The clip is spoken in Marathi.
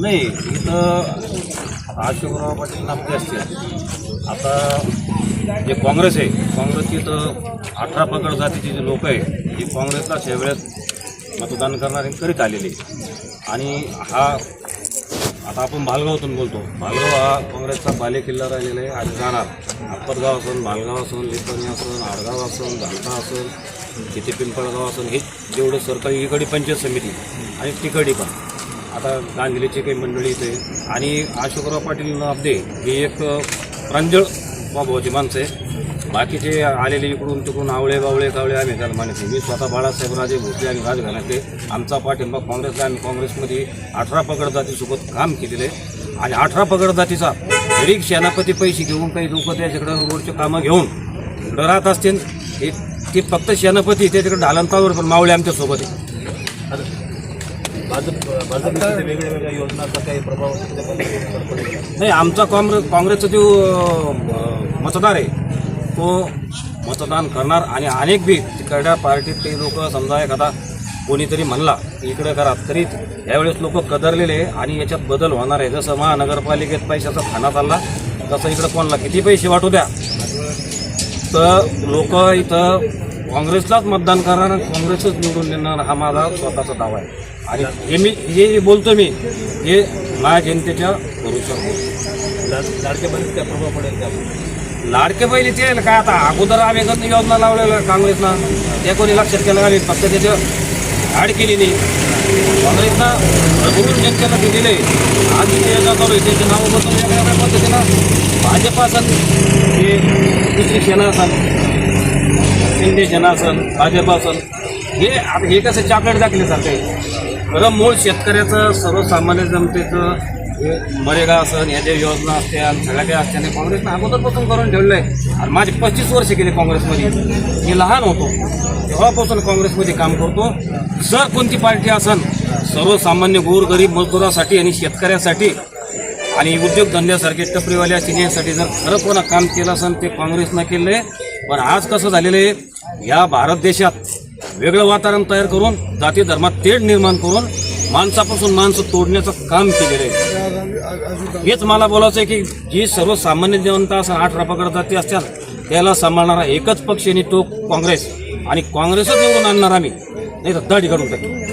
नाही इथं अशोकराव पाटील नामके असतील आता जे काँग्रेस आहे काँग्रेसची तर अठरा पगड जातीची जे लोक आहे ही काँग्रेसला शेवळ्यात मतदान करणारे करीत आलेले आणि हा आता आपण भालगावातून बोलतो. भालगाव हा काँग्रेसचा बालेकिल्ला राहिलेला आहे आणि जाणार. आपतगाव असून भालगाव असून लिपणी असून आडगाव असून घालता असून तिथे पिंपळगाव असून हे जेवढं सरकारी इकडे पंचायत समिती आणि तिकडे पण. आता गांधीचे काही मंडळी इथे. आणि अशोकराव पाटील अब्दे हे एक प्रांजळ स्वभावाची माणसं आहे. बाकीचे आलेले इकडून तिकडून आवळे बावळे कावळे आम्ही त्याला मानते मी स्वतः बाळासाहेब राजे भोसले आणि राजघराण्यातले. आमचा पाठिंबा काँग्रेसला आम्ही काँग्रेसमध्ये अठरा पगड जातीसोबत काम केलेलं आहे. आणि अठरा पगड जातीचा गरीब सेनापती पैसे घेऊन काही लोक त्याच्याकडं रोडचे कामं घेऊन डरात असतील. ते फक्त सेनापती त्याच्याकडे ढालंतावर पण मावळे आमच्यासोबत आहे. भाजप भाजपच्या वेगळ्या वेगळ्या योजनांचा काही प्रभाव नाही आमचा काँग्रेस काँग्रेसचा जो मतदार आहे तो मतदान करणार आणि अनेक बी तिकडल्या पार्टीत काही लोक समजा एखादा कोणीतरी म्हणला इकडे करा. तरी यावेळेस लोक कदरलेले आणि याच्यात बदल होणार आहे. जसं महानगरपालिकेत पैशाचा खाना चालला तसं इकडं कोणाला किती पैसे वाटू द्या? तर लोक इथं काँग्रेसलाच मतदान करणार आणि काँग्रेसच निवडून देणार हा माझा स्वतःचा दावा आहे. आणि हे मी हे बोलतो मी हे माझ्या जनतेच्या भरोश्यावर बोलतो लाड- लाडक्या बहिणीचा काय प्रभाव पडेल त्यामध्ये लाडके ते काय आता? अगोदर आम्ही योजना लावलेल्या काँग्रेसनं ते कोणी लक्षात केलं आम्ही फक्त त्याचं ॲड केली नाही. काँग्रेसनं प्रभून जनतेला ते दिले आज ते योजना चालू आहे. त्याचे नाव बदलून वेगळ्या वेगळ्या पद्धतीनं. भाजप असेल हे दुसरी सेना असेल शिंदे सेना भाजपासन हे आता हे कसं चॉकलेट दाखल्यासारखं आहे. खरं मूळ शेतकऱ्याचं सर्वसामान्य जनतेचं हे मरेगा असन ह्या ज्या योजना असत्या सगळ्या काही असत्या आणि काँग्रेसनं अगोदरपासून करून ठेवलं आहे आणि माझे पस्तीस वर्ष गेले काँग्रेसमध्ये. मी लहान होतो. तेव्हापासून काँग्रेसमध्ये काम करतो. जर कोणती पार्टी असन सर्वसामान्य गोरगरीब मजदुरासाठी आणि शेतकऱ्यासाठी आणि उद्योगधंद्यासारखे टपरीवाले असतील यासाठी जर खरं कोणा काम केलं असेल ते काँग्रेसनं केलं आहे पण आज कसं झालेलं आहे या भारत देशात वेगळं वातावरण तयार करून जाती धर्मात तेढ निर्माण करून माणसापासून माणसं तोडण्याचं काम केलेलं आहे. हेच मला बोलायचं आहे की जी सर्वसामान्य जनता असं आठ पकड जाती असतात त्याला सांभाळणारा एकच पक्ष आणि तो काँग्रेस. आणि काँग्रेसच निवडून आणणार आम्ही. नाही तर दाढी काढून टाकू